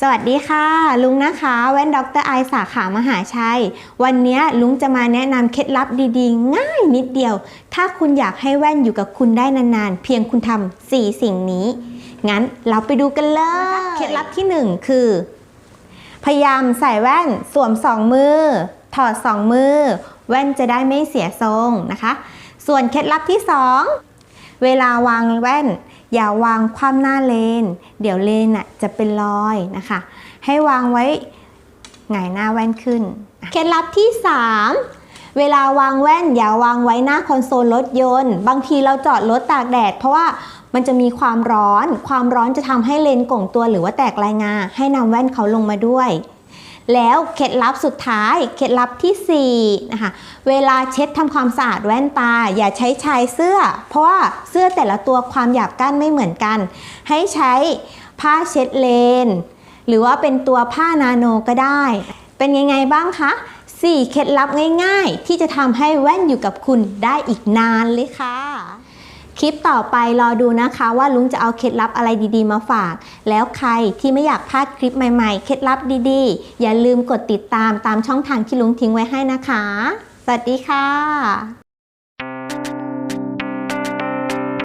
สวัสดีค่ะ ลุงนะคะแว่นด็อกเตอรไอสาขามหาชัย วันนี้ลุงจะมาแนะนำเคล็ดลับดีๆ ง่ายนิดเดียว ถ้าคุณอยากให้แว่นอยู่กับคุณได้นานๆ เพียงคุณทำสี่สิ่งนี้ งั้นเราไปดูกันเลย เคล็ดลับที่หนึ่งคือ พยายามใส่แว่นสวมสองมือ ถอดสองมือ แว่นจะได้ไม่เสียทรงนะคะ ส่วนเคล็ดลับที่สอง เวลาวางแว่น อย่าวางคว่ำหน้าเลน เดี๋ยวเลนอะจะเป็นรอยนะคะ ให้วางไว้หงายหน้าแว่นขึ้น เคล็ดลับที่สามเวลาวางแว่นอย่าวางไว้หน้าคอนโซลรถยนต์ บางทีเราจอดรถตากแดด เพราะว่ามันจะมีความร้อน ความร้อนจะทำให้เลนก่งตัวหรือว่าแตกลายงาให้นำแว่นเขาลงมาด้วย แล้วเคล็ดลับสุดท้าย เคล็ดลับที่4นะคะเวลาเช็ดทำความสะอาดแว่นตา อย่าใช้ชายเสื้อ เพราะว่าเสื้อแต่ละตัวความหยาบก้นไม่เหมือนกัน ให้ใช้ผ้าเช็ดเลน หรือว่าเป็นตัวผ้านาโนก็ได้ เป็นยังไงบ้างคะ4เคล็ดลับง่าย ๆ ที่จะทำให้แว่นอยู่กับคุณได้อีกนานเลยค่ะ คลิปต่อไปรอดูนะคะว่าลุงจะเอาเคล็ดลับอะไรดีๆ มาฝาก แล้วใครที่ไม่อยากพลาดคลิปใหม่ๆ เคล็ดลับดีๆ อย่าลืมกดติดตามตามช่องทางที่ลุงทิ้งไว้ให้นะคะ สวัสดีค่ะ